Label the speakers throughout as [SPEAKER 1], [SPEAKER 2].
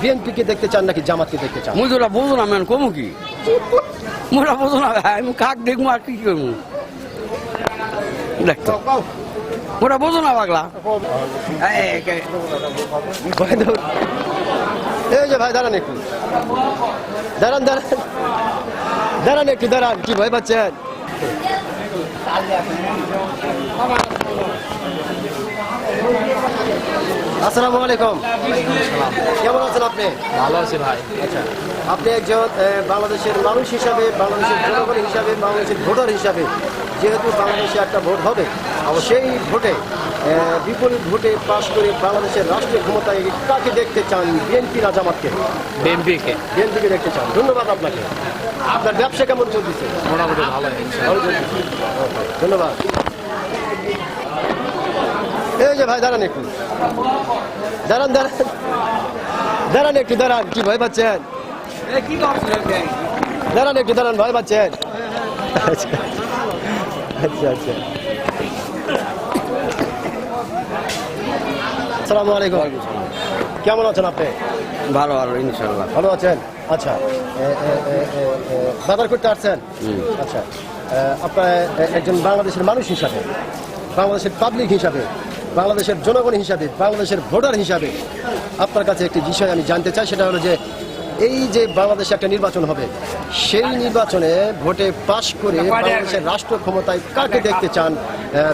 [SPEAKER 1] বিএনপিকে দেখতে চান নাকি জামাতকে দেখতে চান?
[SPEAKER 2] মুজুরা বুঝো না মেন কমু কি? মোরা বুঝো না ভাই, আমি কাক দেখব আর কি করব? দেখতো মোরা বুঝো না পাগলা। এই,
[SPEAKER 1] যে ভাই দাঁড়ান একটু। দাঁড়ান দাঁড়ান। দাঁড়ান একটু দাঁড়ান। কি ভয় পাচ্ছেন? আসসালামু আলাইকুম। কেমন আছেন আপনি?
[SPEAKER 3] ভালো আছি ভাই।
[SPEAKER 1] আচ্ছা আপনি একজন বাংলাদেশের মানুষ হিসাবে বাংলাদেশের জনগণ হিসাবে বাংলাদেশের ভোটার হিসাবে যেহেতু বাংলাদেশে একটা ভোট হবে সেই ভোটে বিপরীত ভোটে পাশ করে বাংলাদেশের রাষ্ট্রীয় ক্ষমতায় কাকে দেখতে চান বিএনপি না জামাতকে?
[SPEAKER 3] বিএনপিকে।
[SPEAKER 1] বিএনপিকে দেখতে চান। ধন্যবাদ আপনাকে। আপনার ব্যবসা কেমন চলতেছে?
[SPEAKER 3] মোটামুটি ভালো
[SPEAKER 1] ধন্যবাদ। এই যে ভাই দাঁড়ান একটু। দাঁড়ান দাঁড়ান। দাঁড়ান একটু দাঁড়ান। কি ভয় পাচ্ছেন? দাঁড়ান একটু দাঁড়ান ভয় পাচ্ছেন? আচ্ছা আচ্ছা। আসসালামু আলাইকুম। কেমন আছেন আপনি?
[SPEAKER 2] ভালো ভালো ইনশাল্লাহ
[SPEAKER 1] ভালো আছেন? আচ্ছা। বাজার করতে আসছেন? আচ্ছা। আপনার একজন বাংলাদেশের মানুষ হিসাবে বাংলাদেশের পাবলিক হিসাবে বাংলাদেশের জনগণ হিসাবে বাংলাদেশের ভোটার হিসাবে আপনার কাছে একটি বিষয় আমি জানতে চাই সেটা হলো যে এই যে বাংলাদেশে একটা নির্বাচন হবে সেই নির্বাচনে ভোটে পাশ করে বাংলাদেশের রাষ্ট্র ক্ষমতায় কাকে দেখতে চান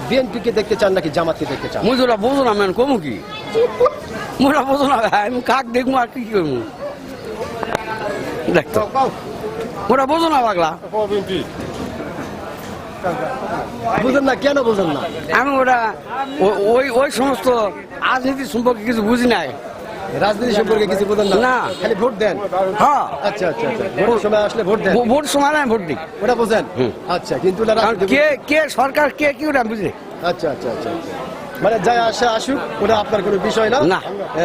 [SPEAKER 1] বিএনপিকে দেখতে চান নাকি জামাতকে দেখতে চান?
[SPEAKER 2] মুজুরা বুঝো না মেন কমু কি? মোরা বুঝো না ভাই, আমি কাক দেখব আর কি করব দেখতো মোরা বুঝো না পাগলা।
[SPEAKER 1] বুঝেন না কেন বুঝেন না?
[SPEAKER 2] আমি ওরা ওই ওই সমস্ত রাজনীতি সম্পর্কে কিছু বুঝি নাই।
[SPEAKER 1] রাজনীতি সম্পর্কে কিছু বুঝেন না?
[SPEAKER 2] না।
[SPEAKER 1] খালি ভোট দেন?
[SPEAKER 2] হ্যাঁ।
[SPEAKER 1] আচ্ছা আচ্ছা আচ্ছা। ভোটের সময় আসলে ভোট দেন?
[SPEAKER 2] ভোট সময় আমি ভোট দিই
[SPEAKER 1] ওটা বোঝেন? আচ্ছা কিন্তু ওটা
[SPEAKER 2] কে কে সরকার কে কি ওটা বুঝি
[SPEAKER 1] আচ্ছা আচ্ছা আচ্ছা আচ্ছা। মানে যাই আসে আসুক ওটা আপনার কোনো বিষয় না।
[SPEAKER 2] না।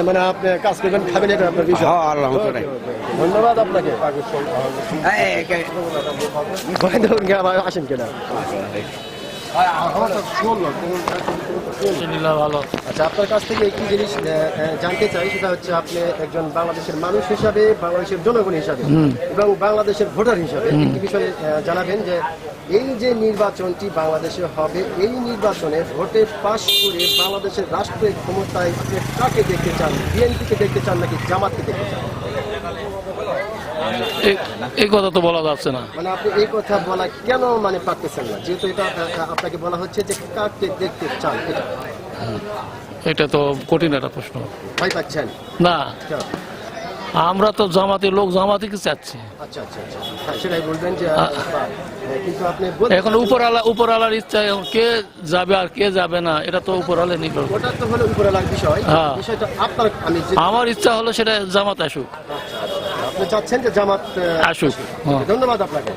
[SPEAKER 1] মানে আপনি কাজ করবেন খাবেন এটা আপনার বিষয়।
[SPEAKER 2] হ্যাঁ, আল্লাহ।
[SPEAKER 1] ধন্যবাদ আপনাকে। আসেন কেনা
[SPEAKER 3] ভালো
[SPEAKER 1] আচ্ছা আপনার কাছ থেকে একটি জিনিস জানতে চাই সেটা হচ্ছে আপনি একজন বাংলাদেশের মানুষ হিসাবে বাংলাদেশের জনগণ হিসাবে এবং বাংলাদেশের ভোটার হিসাবে একটি বিষয়ে জানাবেন যে এই যে নির্বাচনটি বাংলাদেশে হবে এই নির্বাচনে ভোটে পাশ করে বাংলাদেশের রাষ্ট্রের ক্ষমতায় কাকে দেখতে চান? বিএনপিকে দেখতে চান নাকি জামাতকে দেখতে চান?
[SPEAKER 3] এই- কথা তো বলা যাচ্ছে না।
[SPEAKER 1] মানে আপনি এই কথা বলা কেন মানে পারতেছেন না? যেহেতু এটা আপনাকে বলা হচ্ছে যে কাকে দেখতে চান এটা।
[SPEAKER 3] এটা তো কঠিন একটা প্রশ্ন।
[SPEAKER 1] ভয় পাচ্ছেন?
[SPEAKER 3] না। আমরা তো জামাতি লোক জামাতিকে চাচ্ছি।
[SPEAKER 1] আচ্ছা আচ্ছা আচ্ছা। হ্যাঁ,
[SPEAKER 3] এখন উপরওয়ালা উপরওয়ালার ইচ্ছা এখন কে যাবে আর কে যাবে না এটা তো উপরওয়ালা নির্ভর
[SPEAKER 1] উপরেলার
[SPEAKER 3] হ্যাঁ।
[SPEAKER 1] আপনার
[SPEAKER 3] আমার ইচ্ছা হলো সেটা জামাত আসুক।
[SPEAKER 1] আপনি চাচ্ছেন যে জামাত
[SPEAKER 3] আসুক।
[SPEAKER 1] ধন্যবাদ আপনাকে।